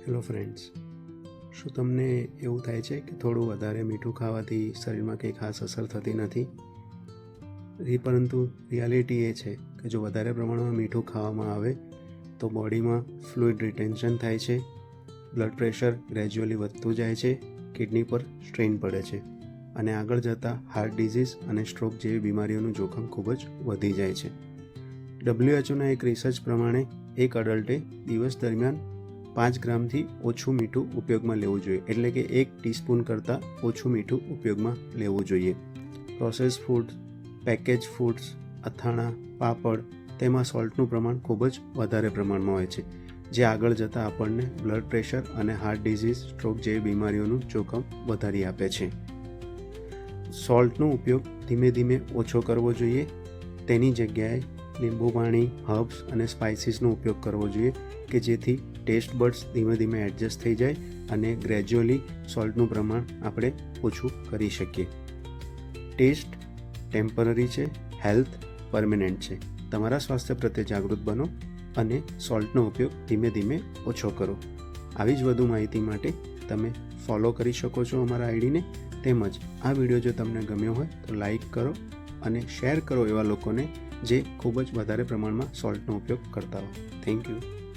Hello friends. શું તમને એવું થાય છે કે થોડું વધારે મીઠું ખાવાથી શરીરમાં કંઈ ખાસ અસર થતી નથી? એ પરંતુ રિયાલિટી એ છે કે જો વધારે પ્રમાણમાં મીઠું ખાવામાં આવે, તો બોડીમાં ફ્લુઇડ રિટેન્શન થાય છે બ્લડ પ્રેશર ગ્રેજ્યુઅલી વધતું જાય છે કિડની પર સ્ટ્રેન પડે છે અને આગળ જતાં હાર્ટ ડિઝીઝ અને સ્ટ્રોક જેવી બીમારીઓનું જોખમ ખૂબ જ વધી જાય છે. ડબ્લ્યુએચઓના એક રિસર્ચ પ્રમાણે એક અડલ્ટે દિવસ દરમિયાન પાંચ ગ્રામથી ઓછું મીઠું ઉપયોગમાં લેવું જોઈએ. એટલે કે એક ટીસ્પૂન કરતાં ઓછું મીઠું ઉપયોગમાં લેવું જોઈએ. પ્રોસેસ ફૂડ પેકેજ ફૂડ્સ, અથાણા, પાપડ તેમાં સોલ્ટનું પ્રમાણ ખૂબ જ વધારે પ્રમાણમાં હોય છે, જે આગળ જતાં આપણને બ્લડ પ્રેશર અને હાર્ટ ડિઝીઝ, સ્ટ્રોક જેવી બીમારીઓનું જોખમ વધારી આપે છે. સોલ્ટનો ઉપયોગ ધીમે ધીમે ઓછો કરવો જોઈએ. તેની જગ્યાએ લીંબુ પાણી હર્બ્સ અને સ્પાઇસીસનો ઉપયોગ કરવો જોઈએ કે જેથી ટેસ્ટ બર્ડ્સ ધીમે ધીમે એડજસ્ટ થઈ જાય અને ગ્રેજ્યુઅલી સોલ્ટનું પ્રમાણ આપણે ઓછું કરી શકીએ. ટેસ્ટ ટેમ્પરરી છે હેલ્થ પરમેનન્ટ છે. તમારા સ્વાસ્થ્ય પ્રત્યે જાગૃત બનો અને સોલ્ટનો ઉપયોગ ધીમે ધીમે ઓછો કરો. આવી જ વધુ માહિતી માટે તમે ફોલો કરી શકો છો અમારા આઈડીને તેમજ આ વીડિયો જો તમને ગમ્યો હોય તો લાઈક કરો અને શેર કરો એવા લોકોને જે ખૂબ જ વધારે પ્રમાણમાં સોલ્ટનો ઉપયોગ કરતા હોય. Thank you